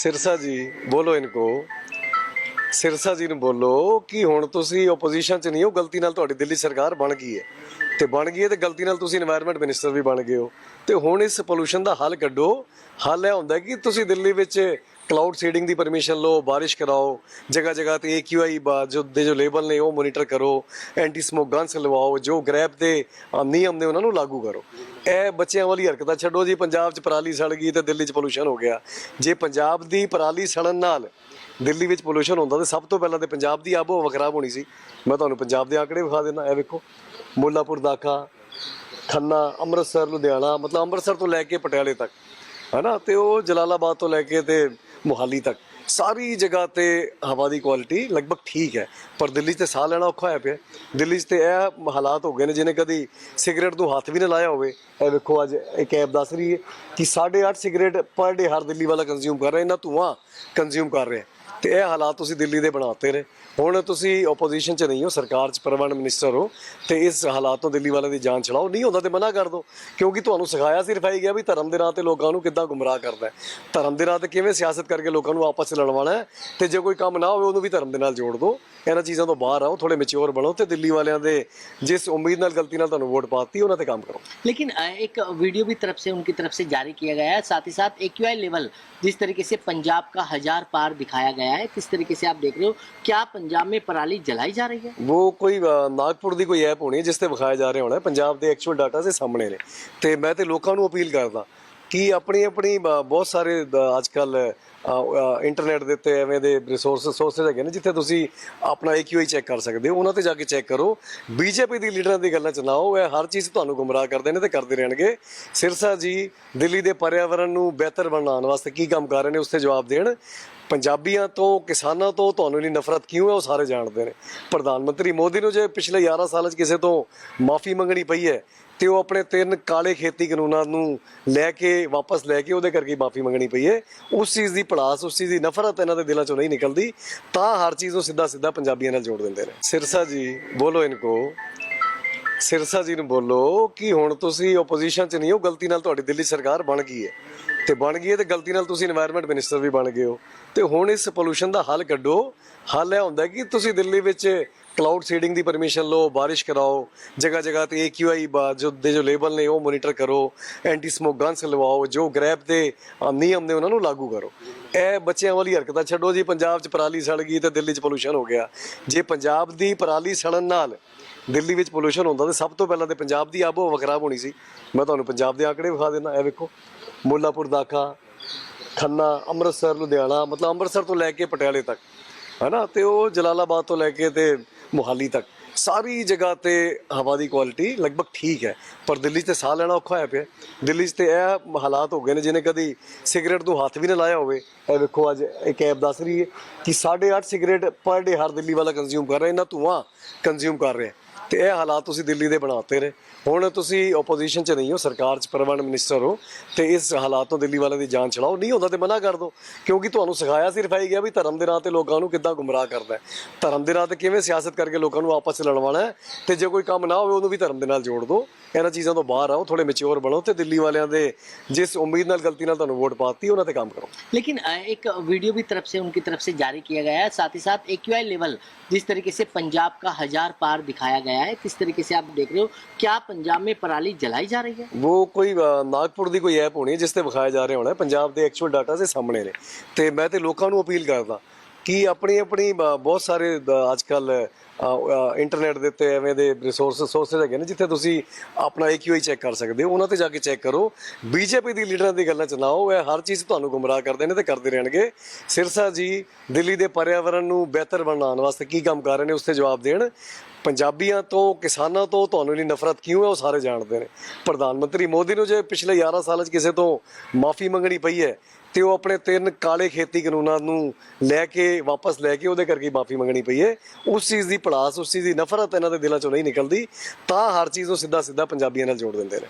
ਸਿਰਸਾ ਜੀ, ਬੋਲੋ ਇਨਕੋ। ਸਿਰਸਾ ਜੀ ਨੂੰ ਬੋਲੋ ਕਿ ਹੁਣ ਤੁਸੀਂ ਆਪੋਜੀਸ਼ਨ 'ਚ ਨਹੀਂ ਹੋ, ਗਲਤੀ ਨਾਲ ਤੁਹਾਡੀ ਦਿੱਲੀ ਸਰਕਾਰ ਬਣ ਗਈ ਹੈ। ਤੇ ਬਣ ਗਈ ਹੈ ਤੇ ਗਲਤੀ ਨਾਲ ਤੁਸੀਂ এনवायरमेंट ਮਿਨਿਸਟਰ ਵੀ ਬਣ ਗਏ ਹੋ। ਤੇ ਹੁਣ ਇਸ ਪੋਲੂਸ਼ਨ ਦਾ ਹੱਲ ਕੱਢੋ। ਹੱਲ ਇਹ ਹੁੰਦਾ ਕਿ ਤੁਸੀਂ ਦਿੱਲੀ ਵਿੱਚ ਕਲਾਉਡ ਸੀਡਿੰਗ ਦੀ ਪਰਮਿਸ਼ਨ ਲਓ, ਬਾਰਿਸ਼ ਕਰਾਓ ਜਗ੍ਹਾ ਜਗ੍ਹਾ ਤੇ AQI ਬਾ ਜੋ ਦੇ ਜੋ ਲੇਬਲ ਨੇ, ਉਹ ਮੋਨੀਟਰ ਕਰੋ ਐਂਟੀ ਸਮੋਕ ਗਨਸ ਲਵਾਓ, ਜੋ ਗ੍ਰੈਬ ਦੇ ਨਿਯਮ ਨੇ ਉਹਨਾਂ ਨੂੰ ਲਾਗੂ ਕਰੋ। ਇਹ ਬੱਚਿਆਂ ਵਾਲੀ ਹਰਕਤਾਂ ਛੱਡੋ ਜੀ, ਪੰਜਾਬ 'ਚ ਪਰਾਲੀ ਸੜ ਗਈ ਤੇ ਦਿੱਲੀ 'ਚ ਪੋਲੂਸ਼ਨ ਹੋ ਗਿਆ। ਜੇ ਪੰਜਾਬ ਦੀ ਪਰਾਲੀ ਸੜਨ ਨਾਲ ਦਿੱਲੀ ਵਿੱਚ ਪੋਲੂਸ਼ਨ ਹੁੰਦਾ ਤੇ ਸਭ ਤੋਂ ਪਹਿਲਾਂ ਤੇ ਪੰਜਾਬ ਦੀ ਆਬੋ ਹਵਾ ਖਰਾਬ ਹੋਣੀ ਸੀ। ਮੈਂ ਤੁਹਾਨੂੰ ਪੰਜਾਬ ਦੇ ਆંકੜੇ ਵਿਖਾ ਦਿੰਦਾ, ਇਹ ਵੇਖੋ। ਮੁੱਲਾਪੁਰ ਦਾਖਾ, ਖੰਨਾ, ਅੰਮ੍ਰਿਤਸਰ, ਲੁਧਿਆਣਾ, ਮਤਲਬ ਅੰਮ੍ਰਿਤਸਰ ਤੋਂ ਲੈ ਕੇ ਪਟਿਆਲੇ ਤੱਕ, ਹਨਾ? ਤੇ ਉਹ ਜਲਾਲਾਬਾਦ ਤੋਂ ਲੈ ਕੇ ਤੇ ਮੁਹਾਲੀ ਤੱਕ। ਸਾਰੀ ਜਗ੍ਹਾ ਤੇ ਹਵਾ ਦੀ ਕੁਆਲਿਟੀ ਲਗਭਗ ਠੀਕ ਹੈ, ਪਰ ਦਿੱਲੀ 'ਚ ਤੇ ਸਾਹ ਲੈਣਾ ਔਖਾ ਹੋਇਆ ਪਿਆ। ਦਿੱਲੀ 'ਚ ਤੇ ਇਹ ਹਾਲਾਤ ਹੋ ਗਏ ਨੇ ਜਿਹਨੇ ਕਦੀ ਸਿਗਰਟ ਨੂੰ ਹੱਥ ਵੀ ਨਾ ਲਾਇਆ ਹੋਵੇ। ਇਹ ਵੇਖੋ ਅੱਜ ਇੱਕ ਐਪ ਦੱਸ ਰਹੀ ਹੈ ਕਿ 8.5 ਸਿਗਰਟ ਪਰ ਡੇ ਹਰ ਦਿੱਲੀ ਵਾਲਾ ਕੰਜ਼ਿਊਮ ਕਰ ਰਿਹਾ, ਇਹਨਾਂ ਧੂਆਂ ਕੰਜ਼ਿਊਮ ਕਰ ਰਿਹਾ। ਤੇ ਇਹ ਹਾਲਾਤ ਤੁਸੀਂ ਦਿੱਲੀ ਦੇ ਬਣਾਤੇ ਨੇ ਹੁਣ ਤੁਸੀਂ ਆਪੋਜੀਸ਼ਨ 'ਚ ਨਹੀਂ ਹੋ ਸਰਕਾਰ 'ਚ ਪਰਵਾਨ ਮਿਨਿਸਟਰ ਹੋ ਤੇ ਇਸ ਹਾਲਾਤ ਤੋਂ ਦਿੱਲੀ ਵਾਲਿਆਂ ਦੀ ਜਾਨ ਛਡਾਓ ਨਹੀਂ ਹੁੰਦਾ ਤੇ ਮਨਾ ਕਰ ਦਿਓ ਕਿਉਂਕਿ ਤੁਹਾਨੂੰ ਸਿਖਾਇਆ ਸਿਰਫ ਇਹ ਗਿਆ ਵੀ ਧਰਮ ਦੇ ਨਾਂ ਤੇ ਲੋਕਾਂ ਨੂੰ ਕਿੱਦਾਂ ਗੁੰਮਰਾਹ ਕਰਦਾ ਹੈ ਧਰਮ ਦੇ ਨਾਂ ਤੇ ਕਿਵੇਂ ਸਿਆਸਤ ਕਰਕੇ ਲੋਕਾਂ ਨੂੰ ਆਪਸ 'ਚ ਲੜਵਾਉਣਾ ਹੈ ਤੇ ਜੇ ਕੋਈ ਕੰਮ ਨਾ ਹੋਵੇ ਉਹਨੂੰ ਵੀ ਧਰਮ ਦੇ ਨਾਲ ਜੋੜ ਦਿਓ ਇਹਨਾਂ ਚੀਜ਼ਾਂ ਤੋਂ ਬਾਹਰ ਆਓ ਥੋੜੇ ਮੈਚੁਰ ਬਣੋ ਤੇ ਦਿੱਲੀ ਵਾਲਿਆਂ ਦੇ ਜਿਸ ਉਮੀਦ ਨਾਲ ਗਲਤੀ ਨਾਲ ਤੁਹਾਨੂੰ ਵੋਟ ਪਾਤੀ ਉਹਨਾਂ ਤੇ ਕੰਮ ਕਰੋ लेकिन अ, एक वीडियो भी तरफ से उनकी तरफ से जारी किया गया है साथ ही साथ एक्यूआई लेवल जिस तरीके से पंजाब का हजार पार दिखाया गया है किस तरीके से आप देख रहे हो क्या पंजाब में पराली जलाई जा रही है ਉਹ ਕੋਈ ਅ, ਨਾਗਪੁਰ ਦੀ ਕੋਈ ਐਪ ਹੋਣੀ ਹੈ ਜਿਸ ਤੇ ਵਿਖਾਇਆ ਜਾ ਰਿਹਾ ਹੋਣਾ ਹੈ। ਪੰਜਾਬ ਦੇ ਐਕਚੁਅਲ ਡਾਟਾ ਦੇ ਸਾਹਮਣੇ ਨੇ ਤੇ ਮੈਂ ਤੇ ਲੋਕਾਂ ਨੂੰ ਅਪੀਲ ਕਰਦਾ ਕਿ ਆਪਣੀ ਆਪਣੀ ਬਹੁਤ ਸਾਰੇ ਅੱਜ ਕੱਲ ਇੰਟਰਨੈਟ ਦੇ ਉੱਤੇ ਐਵੇਂ ਦੇ ਰਿਸੋਰਸ ਸੋਰਸਸ ਹੈਗੇ ਨੇ ਜਿੱਥੇ ਤੁਸੀਂ ਆਪਣਾ AQI ਚੈੱਕ ਕਰ ਸਕਦੇ ਹੋ। ਉਹਨਾਂ ਤੇ ਜਾ ਕੇ ਚੈੱਕ ਕਰੋ। ਬੀਜੇਪੀ ਦੀ ਲੀਡਰਾਂ ਦੀ ਗੱਲਾਂ ਚ ਨਾ ਆਓ। ਇਹ ਹਰ ਚੀਜ਼ ਤੁਹਾਨੂੰ ਗੁੰਮਰਾਹ ਕਰਦੇ ਨੇ ਤੇ ਕਰਦੇ ਰਹਿਣਗੇ। ਸਿਰਸਾ ਜੀ, ਦਿੱਲੀ ਦੇ ਪਰਿਆਵਰਣ ਨੂੰ ਬਿਹਤਰ ਬਣਾਉਣ ਵਾਸਤੇ ਕੀ ਕੰਮ ਕਰ ਰਹੇ ਨੇ ਉਸ ਤੇ ਜਵਾਬ ਦੇਣ। ਪੰਜਾਬੀਆਂ ਤੋਂ, ਕਿਸਾਨਾਂ ਤੋਂ ਤੁਹਾਨੂੰ ਇੰਨੀ ਨਫ਼ਰਤ ਕਿਉਂ ਹੈ? ਉਹ ਸਾਰੇ ਜਾਣਦੇ ਨੇ। ਪ੍ਰਧਾਨ ਮੰਤਰੀ ਮੋਦੀ ਨੂੰ ਜੇ ਪਿਛਲੇ 11 ਸਾਲਾਂ 'ਚ ਕਿਸੇ ਤੋਂ ਮਾਫੀ ਮੰਗਣੀ ਪਈ ਹੈ ਤੇ ਉਹ ਆਪਣੇ ਤਿੰਨ ਕਾਲੇ ਖੇਤੀ ਕਾਨੂੰਨਾਂ ਨੂੰ ਲੈ ਕੇ ਵਾਪਸ ਲੈ ਕੇ ਉਹਦੇ ਕਰਕੇ ਮਾਫੀ ਮੰਗਣੀ ਪਈ ਹੈ ਉਸ ਚੀਜ਼ ਦੀ ਪੜਾਸ ਉਸ ਚੀਜ਼ ਦੀ ਨਫ਼ਰਤ ਇਹਨਾਂ ਦੇ ਦਿਲਾਂ ਚੋਂ ਨਹੀਂ ਨਿਕਲਦੀ, ਤਾਂ ਹਰ ਚੀਜ਼ ਨੂੰ ਸਿੱਧਾ ਸਿੱਧਾ ਪੰਜਾਬੀਆਂ ਨਾਲ ਜੋੜ ਦਿੰਦੇ ਨੇ। ਸਿਰਸਾ ਜੀ, ਬੋਲੋ ਇਨਕੋ। ਸਿਰਸਾ ਜੀ ਨੂੰ ਬੋਲੋ ਕਿ ਹੁਣ ਤੁਸੀਂ ਆਪੋਜੀਸ਼ਨ 'ਚ ਨਹੀਂ ਹੋ, ਗਲਤੀ ਨਾਲ ਤੁਹਾਡੀ ਦਿੱਲੀ ਸਰਕਾਰ ਬਣ ਗਈ ਹੈ ਤੇ ਬਣ ਗਈ ਹੈ ਤੇ ਗਲਤੀ ਨਾਲ ਤੁਸੀਂ এনवायरमेंट ਮਿਨਿਸਟਰ ਵੀ ਬਣ ਗਏ ਹੋ। ਤੇ ਹੁਣ ਇਸ ਪੋਲੂਸ਼ਨ ਦਾ ਹੱਲ ਕੱਢੋ। ਹੱਲ ਇਹ ਹੁੰਦਾ ਕਿ ਤੁਸੀਂ ਦਿੱਲੀ ਵਿੱਚ ਕਲਾਉਡ ਸੀਡਿੰਗ ਦੀ ਪਰਮਿਸ਼ਨ ਲਓ, ਬਾਰਿਸ਼ ਕਰਾਓ ਜਗ੍ਹਾ ਜਗ੍ਹਾ ਤੇ AQI ਬਾ ਜੋ ਦੇ ਜੋ ਲੇਬਲ ਨੇ, ਉਹ ਮੋਨੀਟਰ ਕਰੋ ਐਂਟੀ ਸਮੋਕ ਗਨਸ ਲਵਾਓ, ਜੋ ਗ੍ਰੈਬ ਦੇ ਨਿਯਮ ਨੇ ਉਹਨਾਂ ਨੂੰ ਲਾਗੂ ਕਰੋ। ਇਹ ਬੱਚਿਆਂ ਵਾਲੀ ਹਰਕਤਾਂ ਛੱਡੋ ਜੀ, ਪੰਜਾਬ 'ਚ ਪਰਾਲੀ ਸੜ ਗਈ ਤੇ ਦਿੱਲੀ 'ਚ ਪੋਲੂਸ਼ਨ ਹੋ ਗਿਆ। ਜੇ ਪੰਜਾਬ ਦੀ ਪਰਾਲੀ ਸੜਨ ਨਾਲ ਦਿੱਲੀ ਵਿੱਚ ਪੋਲੂਸ਼ਨ ਹੁੰਦਾ, ਤੇ ਸਭ ਤੋਂ ਪਹਿਲਾਂ ਤੇ ਪੰਜਾਬ ਦੀ ਆਬੋ ਹਵਾ ਖਰਾਬ ਹੋਣੀ ਸੀ। ਮੈਂ ਤੁਹਾਨੂੰ ਪੰਜਾਬ ਦੇ ਆંકੜੇ ਵਿਖਾ ਦਿੰਦਾ, ਇਹ ਵੇਖੋ। ਮੁੱਲਾਪੁਰ ਦਾਖਾ, ਖੰਨਾ, ਅੰਮ੍ਰਿਤਸਰ, ਲੁਧਿਆਣਾ, ਮਤਲਬ ਅੰਮ੍ਰਿਤਸਰ ਤੋਂ ਲੈ ਕੇ ਪਟਿਆਲੇ ਤੱਕ ਹੈ ਨਾ ਤੇ ਉਹ ਜਲਾਲਾਬਾਦ ਤੋਂ ਲੈ ਕੇ ਤੇ ਮੁਹਾਲੀ ਤੱਕ। ਸਾਰੀ ਜਗ੍ਹਾ ਤੇ ਹਵਾ ਦੀ ਕੁਆਲਿਟੀ ਲਗਭਗ ਠੀਕ ਹੈ, ਪਰ ਦਿੱਲੀ 'ਚ ਤੇ ਸਾਹ ਲੈਣਾ ਔਖਾ ਹੋਇਆ ਪਿਆ। ਦਿੱਲੀ 'ਚ ਤੇ ਇਹ ਹਾਲਾਤ ਹੋ ਗਏ ਨੇ ਜਿਹਨੇ ਕਦੀ ਸਿਗਰਟ ਨੂੰ ਹੱਥ ਵੀ ਨਾ ਲਾਇਆ ਹੋਵੇ। ਇਹ ਵੇਖੋ ਅੱਜ ਇੱਕ ਐਪ ਦੱਸ ਰਹੀ ਹੈ ਕਿ 8.5 ਸਿਗਰਟ ਪਰ ਡੇ ਹਰ ਦਿੱਲੀ ਵਾਲਾ ਕੰਜ਼ਿਊਮ ਕਰ ਰਿਹਾ, ਇਹਨਾਂ ਧੂਆਂ ਕੰਜ਼ਿਊਮ ਕਰ ਰਿਹਾ। ਤੇ ਇਹ ਹਾਲਾਤ ਤੁਸੀਂ ਦਿੱਲੀ ਦੇ ਬਣਾਤੇ ਨੇ ਹੁਣ ਤੁਸੀਂ ਆਪੋਜੀਸ਼ਨ 'ਚ ਨਹੀਂ ਹੋ ਸਰਕਾਰ 'ਚ ਪਰਵਾਨ ਮਿਨਿਸਟਰ ਹੋ ਤੇ ਇਸ ਹਾਲਾਤ ਤੋਂ ਦਿੱਲੀ ਵਾਲਿਆਂ ਦੀ ਜਾਨ ਛਡਾਓ ਨਹੀਂ ਹੁੰਦਾ ਤੇ ਮਨਾ ਕਰ ਦਿਓ ਕਿਉਂਕਿ ਤੁਹਾਨੂੰ ਸਿਖਾਇਆ ਸਿਰਫ ਇਹ ਗਿਆ ਵੀ ਧਰਮ ਦੇ ਨਾਂ ਤੇ ਲੋਕਾਂ ਨੂੰ ਕਿੱਦਾਂ ਗੁੰਮਰਾਹ ਕਰਦਾ ਹੈ ਧਰਮ ਦੇ ਨਾਂ ਤੇ ਕਿਵੇਂ ਸਿਆਸਤ ਕਰਕੇ ਲੋਕਾਂ ਨੂੰ ਆਪਸ 'ਚ ਲੜਵਾਉਣਾ ਹੈ ਤੇ ਜੇ ਕੋਈ ਕੰਮ ਨਾ ਹੋਵੇ ਉਹਨੂੰ ਵੀ ਧਰਮ ਦੇ ਨਾਲ ਜੋੜ ਦਿਓ ਇਹਨਾਂ ਚੀਜ਼ਾਂ ਤੋਂ ਬਾਹਰ ਆਓ ਥੋੜੇ ਮੈਚੁਰ ਬਣੋ ਤੇ ਦਿੱਲੀ ਵਾਲਿਆਂ ਦੇ ਜਿਸ ਉਮੀਦ ਨਾਲ ਗਲਤੀ ਨਾਲ ਤੁਹਾਨੂੰ ਵੋਟ ਪਾਤੀ ਉਹਨਾਂ ਤੇ ਕੰਮ ਕਰੋ लेकिन अ, एक वीडियो भी तरफ से उनकी तरफ से जारी किया गया है साथ ही साथ एक्यूआई लेवल जिस तरीके से पंजाब का हजार पार दिखाया गया है किस तरीके से आप देख रहे हो क्या पंजाब में पराली जलाई जा रही है ਉਹ ਕੋਈ ਅ, ਨਾਗਪੁਰ ਦੀ ਕੋਈ ਐਪ ਹੋਣੀ ਹੈ ਜਿਸ ਤੇ ਵਿਖਾਇਆ ਜਾ ਰਿਹਾ ਹੋਣਾ ਹੈ। ਪੰਜਾਬ ਦੇ ਐਕਚੁਅਲ ਡਾਟਾ ਦੇ ਸਾਹਮਣੇ ਨੇ ਤੇ ਮੈਂ ਤੇ ਲੋਕਾਂ ਨੂੰ ਅਪੀਲ ਕਰਦਾ ਕਿ ਆਪਣੀ ਆਪਣੀ ਬ- ਬਹੁਤ ਸਾਰੇ ਅੱਜ ਕੱਲ ਇੰਟਰਨੈਟ ਦੇ ਉੱਤੇ ਐਵੇਂ ਦੇ ਰਿਸੋਰਸ ਸੋਰਸਸ ਹੈਗੇ ਨੇ ਜਿੱਥੇ ਤੁਸੀਂ ਆਪਣਾ AQI ਚੈੱਕ ਕਰ ਸਕਦੇ ਹੋ। ਉਹਨਾਂ ਤੇ ਜਾ ਕੇ ਚੈੱਕ ਕਰੋ। ਬੀਜੇਪੀ ਦੀ ਲੀਡਰਾਂ ਦੀ ਗੱਲਾਂ ਚ ਨਾ ਆਓ। ਇਹ ਹਰ ਚੀਜ਼ ਤੁਹਾਨੂੰ ਗੁੰਮਰਾਹ ਕਰਦੇ ਨੇ ਤੇ ਕਰਦੇ ਰਹਿਣਗੇ। ਸਿਰਸਾ ਜੀ, ਦਿੱਲੀ ਦੇ ਪਰਿਆਵਰਣ ਨੂੰ ਬਿਹਤਰ ਬਣਾਉਣ ਵਾਸਤੇ ਕੀ ਕੰਮ ਕਰ ਰਹੇ ਨੇ ਉਸ ਤੇ ਜਵਾਬ ਦੇਣ। ਪੰਜਾਬੀਆਂ ਤੋਂ, ਕਿਸਾਨਾਂ ਤੋਂ ਤੁਹਾਨੂੰ ਇੰਨੀ ਨਫ਼ਰਤ ਕਿਉਂ ਹੈ, ਉਹ ਸਾਰੇ ਜਾਣਦੇ ਨੇ। ਪ੍ਰਧਾਨ ਮੰਤਰੀ ਮੋਦੀ ਨੂੰ ਜੇ ਪਿਛਲੇ 11 ਸਾਲਾਂ 'ਚ ਕਿਸੇ ਤੋਂ ਮਾਫੀ ਮੰਗਣੀ ਪਈ ਹੈ ਤੇ ਉਹ ਆਪਣੇ ਤਿੰਨ ਕਾਲੇ ਖੇਤੀ ਕਾਨੂੰਨਾਂ ਨੂੰ ਲੈ ਕੇ ਵਾਪਸ ਲੈ ਕੇ ਉਹਦੇ ਕਰਕੇ ਮਾਫੀ ਮੰਗਣੀ ਪਈ ਹੈ ਉਸ ਚੀਜ਼ ਦੀ ਪੜਾਸ ਉਸ ਚੀਜ਼ ਦੀ ਨਫ਼ਰਤ ਇਹਨਾਂ ਦੇ ਦਿਲਾਂ 'ਚੋਂ ਨਹੀਂ ਨਿਕਲਦੀ। ਤਾਂ ਹਰ ਚੀਜ਼ ਨੂੰ ਸਿੱਧਾ ਸਿੱਧਾ ਪੰਜਾਬੀਆਂ ਨਾਲ ਜੋੜ ਦਿੰਦੇ ਨੇ।